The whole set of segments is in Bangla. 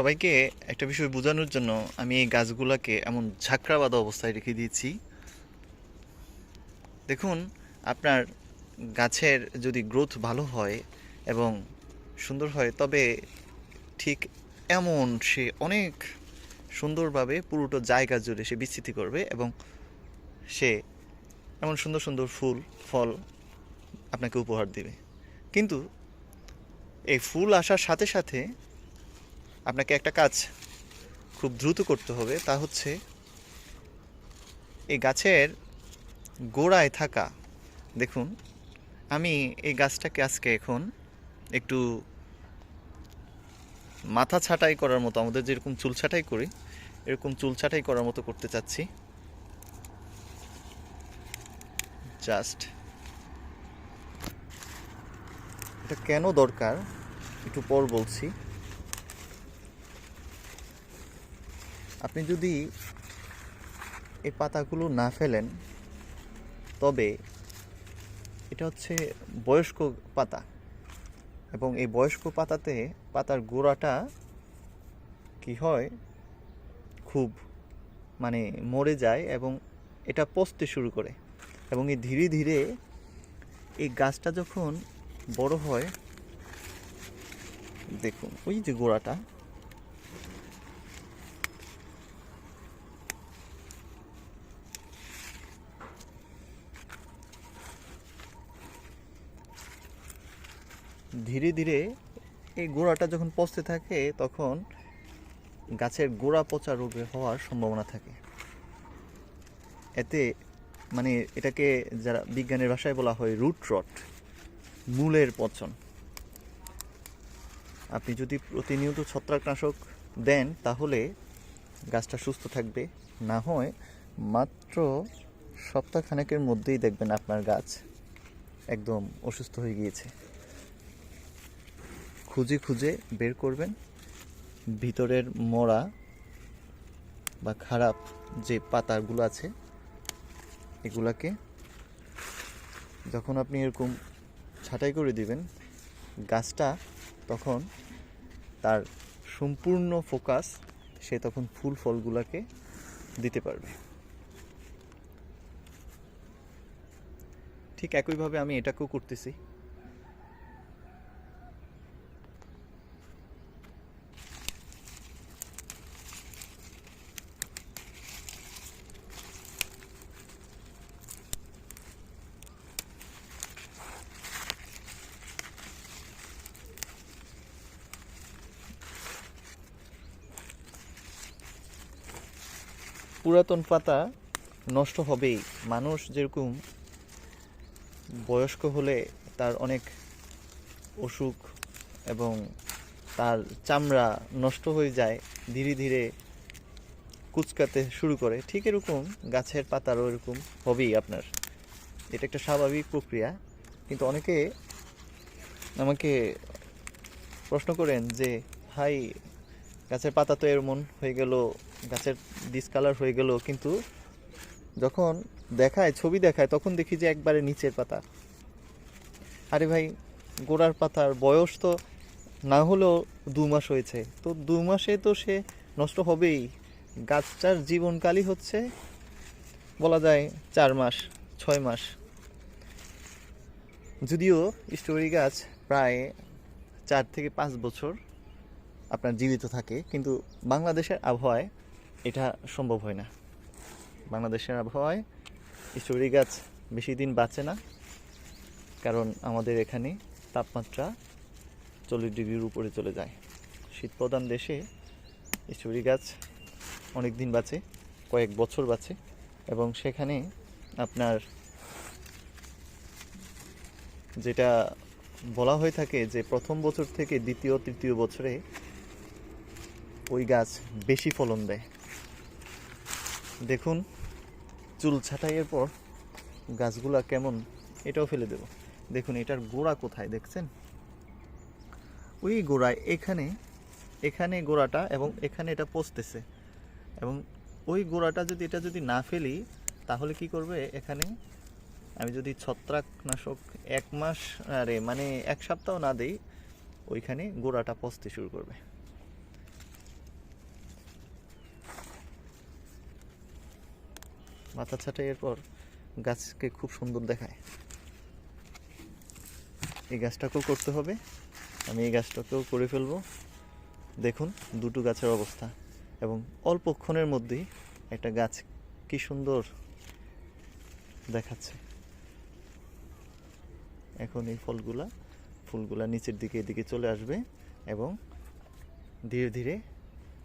সবাইকে একটা বিষয় বোঝানোর জন্য আমি এই গাছগুলোকে এমন ঝাঁকড়া অবস্থায় রেখে দিয়েছি। দেখুন, আপনার গাছের যদি গ্রোথ ভালো হয় এবং সুন্দর হয়, তবে ঠিক এমন সে অনেক সুন্দরভাবে পুরোটা জায়গা জুড়ে সে বিস্তৃতি করবে এবং সে এমন সুন্দর সুন্দর ফুল, ফল আপনাকে উপহার দিবে। কিন্তু এই ফুল আসার সাথে সাথে আপনাকে একটা কাজ খুব দ্রুত করতে হবে, তা হচ্ছে এই গাছের গোড়ায় থাকা, দেখুন, আমি এই গাছটাকে আজকে এখন একটু মাথা ছাটাই করার মতো, আমাদের যেরকম চুল ছাঁটাই করি, এরকম চুল ছাঁটাই করার মতো করতে চাচ্ছি। জাস্ট এটা কেন দরকার? একটু পর বলছি। আপনি যদি এই পাতাগুলো না ফেলেন, তবে এটা হচ্ছে বয়স্ক পাতা এবং এই বয়স্ক পাতাতে পাতার গোড়াটা কি হয়? খুব মানে মরে যায় এবং এটা পচতে শুরু করে এবং এই ধীরে ধীরে এই গাছটা যখন বড় হয়, দেখুন, ওই যে গোড়াটা ধীরে ধীরে এই গোড়াটা যখন পচতে থাকে, তখন গাছের গোড়া পচা রোগে হওয়ার সম্ভাবনা থাকে। এতে মানে এটাকে যারা বিজ্ঞানের ভাষায় বলা হয় রুট রট, মূলের পচন। আপনি যদি প্রতিনিয়ত ছত্রাকনাশক দেন, তাহলে গাছটা সুস্থ থাকবে। না হয় মাত্র সপ্তাহখানেকের মধ্যেই দেখবেন আপনার গাছ একদম অসুস্থ হয়ে গিয়েছে। খুঁজে খুঁজে বের করবেন। ভিতরের মরা বা খারাপ যে পাতাগুলো আছে, এগুলাকে যখন আপনি এরকম ছাঁটাই করে দিবেন, গাছটা তখন তার সম্পূর্ণ ফোকাস সে তখন ফুল ফলগুলোকে দিতে পারবে। ঠিক একইভাবে আমি এটাকেও করতেছি। পুরাতন পাতা নষ্ট হবেই। মানুষ যেরকম বয়স্ক হলে তার অনেক অসুখ এবং তার চামড়া নষ্ট হয়ে যায়, ধীরে ধীরে কুচকাতে শুরু করে। ঠিক এরকম গাছের পাতারও এরকম হবেই আপনার। এটা একটা স্বাভাবিক প্রক্রিয়া। কিন্তু অনেকে আমাকে প্রশ্ন করেন যে, ভাই, গাছের পাতা তো এমন হয়ে গেল গাছের ডিসকালার হয়ে গেল, কিন্তু যখন দেখায়, ছবি দেখায়, তখন দেখি যে একবারে নিচের পাতা। আরে ভাই, গোড়ার পাতার বয়স তো না হলেও দু মাস হয়েছে। তো দু মাসে তো সে নষ্ট হবেই। গাছটার জীবনকালই হচ্ছে, বলা যায় চার মাস, ছয় মাস। যদিও স্ট্রবেরি গাছ প্রায় চার থেকে পাঁচ বছর আপনার জীবিত থাকে, কিন্তু বাংলাদেশের আবহাওয়ায় এটা সম্ভব হয় না। বাংলাদেশের আবহাওয়ায় স্ট্রবেরি গাছ বেশি দিন বাঁচে না, কারণ আমাদের এখানে তাপমাত্রা চল্লিশ ডিগ্রির উপরে চলে যায়। শীতপ্রধান দেশে স্ট্রবেরি গাছ অনেক দিন বাঁচে, কয়েক বছর বাঁচে, এবং সেখানে আপনার যেটা বলা হয়ে থাকে যে প্রথম বছর থেকে দ্বিতীয়, তৃতীয় বছরে ওই গাছ বেশি ফলন দেয়। দেখুন, চুল ছাঁটাইয়ের পর গাছগুলা কেমন, এটাও ফেলে দেব। দেখুন, এটার গোড়া কোথায় দেখছেন? ওই গোড়ায় এখানে এখানে গোড়াটা এবং এখানে এটা পচতেছে। এবং ওই গোড়াটা যদি, এটা যদি না ফেলি, তাহলে কি করবে এখানে? আমি যদি ছত্রাকনাশক এক মাস, আরে মানে এক সপ্তাহ না দিই, ওইখানে গোড়াটা পচতে শুরু করবে। মাথা ছাটাইয়ের পর গাছকে খুব সুন্দর দেখায়। এই গাছটাকেও করতে হবে। আমি এই গাছটাকেও করে ফেলব। দেখুন, দুটো গাছের অবস্থা এবং অল্পক্ষণের মধ্যেই একটা গাছ কি সুন্দর দেখাচ্ছে। এখন এই ফলগুলা, ফুলগুলা নিচের দিকে, এদিকে চলে আসবে এবং ধীরে ধীরে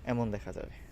এমন দেখা যাবে।